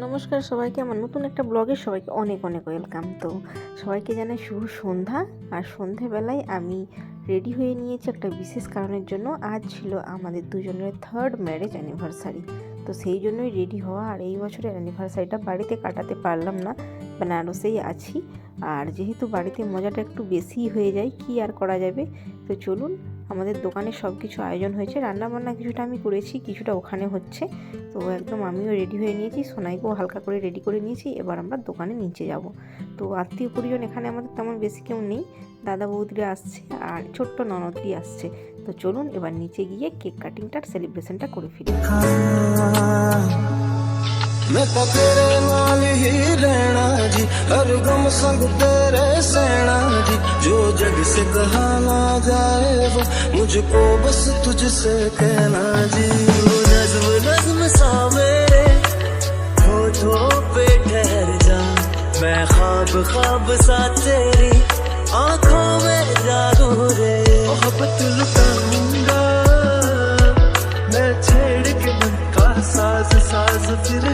নমস্কার সবাইকে, আমার নতুন একটা ব্লগে সবাইকে অনেক অনেক ওয়েলকাম। তো সবাইকে জানাই শুভ সন্ধ্যা। আর সন্ধেবেলায় আমি রেডি হয়ে নিয়েছি একটা বিশেষ কারণের জন্য। আজ ছিল আমাদের দুজনের থার্ড ম্যারেজ অ্যানিভার্সারি তো সেই জন্যই রেডি হওয়া। আর এই বছরের অ্যানিভার্সারিটা বাড়িতে কাটাতে পারলাম না। বেনারসেই আছি। আর যেহেতু বাড়িতে মজাটা একটু বেশি হয়ে যায়, কি আর করা যাবে? তো চলুন আমাদের দোকানে সব কিছু আয়োজন হয়েছে। রান্নাবান্না কিছুটা আমি করেছি, কিছুটা ওখানে হচ্ছে। তো একদম আমিও রেডি হয়ে নিয়েছি, সোনাইকেও হালকা করে রেডি করে নিয়েছি, এবার আমরা দোকানে নিচে যাব। তো আত্মীয় পরিজন এখানে আমাদের তেমন বেশি কেউ নেই। দাদা বৌদিরা আসছে আর ছোট্ট ননদটি আসছে। তো চলুন এবার নিচে গিয়ে কেক কাটিংটার সেলিব্রেশনটা করে ফিরি। ਮੈਂ ਤਾਂ ਤੇਰੇ ਨਾਲ ਹੀ ਰਹਿਣਾ ਜੀ ਹਰ ਗਮ ਸੰਗ तेरे सहना जी जो जग से कहा ना जाए वो मुझको बस तुझसे कहना जी वो नज्म नज्म सा मेरे होठों पे ठहर जा मैं ख्वाब ख्वाब सा तेरी आंखों में जागू रे मोहब्बत लुटाऊंगा मैं छेड़ के मन का साज साज फिर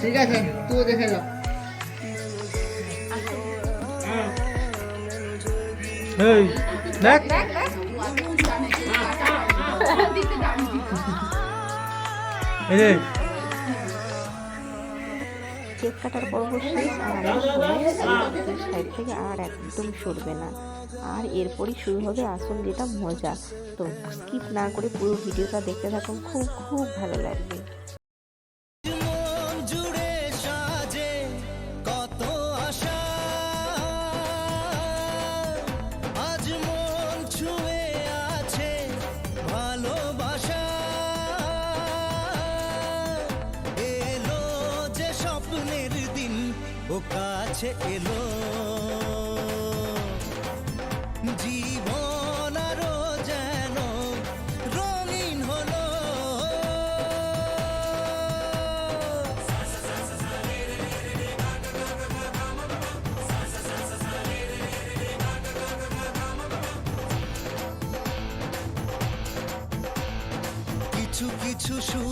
ঠিক আছে তুই দেখে নাও কেক কাটার পর্ব শেষ আর সাইড থেকে আর একদম সরবে না। আর এরপরই শুরু হবে আসল যেটা মজা। তো স্কিপ না করে পুরো ভিডিওটা দেখতে থাকুন। খুব খুব ভালো লাগবে। স্বপ্নের দিন ও কাছে এলো। জীবন আরও যেন রঙিন হলো। কিছু কিছু সুখে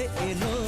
এলো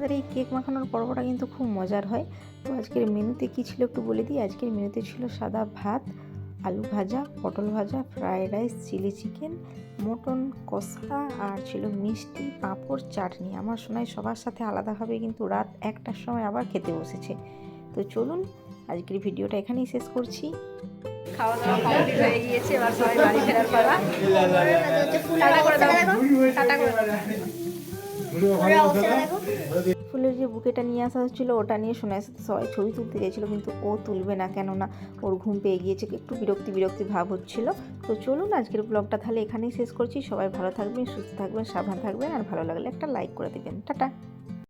আমাদের এই কেক মাখানোর পর্বটা কিন্তু খুব মজার হয়। তো আজকের মেনুতে কী ছিল একটু বলে দিই। আজকের মেনুতে ছিল সাদা ভাত আলু ভাজা পটল ভাজা fried rice chilli chicken mutton কষা আর ছিল মিষ্টি পাঁপড় চাটনি। আমার শোনায় সবার সাথে আলাদাভাবে কিন্তু রাত একটার সময় আবার খেতে বসেছে। তো চলুন আজকের ভিডিওটা এখানেই শেষ করছি। খাওয়া দাওয়া কমপ্লিট হয়ে গিয়েছে এবার সবাই বাড়ি ফেরার পালা। টাটা করে দাও। টাটা করে ফুলের যে বুকেটা নিয়ে আসা হচ্ছিল, ওটা নিয়ে সোনার সাথে সবাই ছবি তুলতে গেছিল কিন্তু ও তুলবে না কেননা ওর ঘুম পেয়ে গিয়েছে, একটু বিরক্তি বিরক্তি ভাব হচ্ছিল। তো চলুন আজকের ব্লগটা তাহলে এখানেই শেষ করছি। সবাই ভালো থাকবেন, সুস্থ থাকবেন, সাবধান থাকবেন, আর ভালো লাগলে একটা লাইক করে দেবেন। টাটা।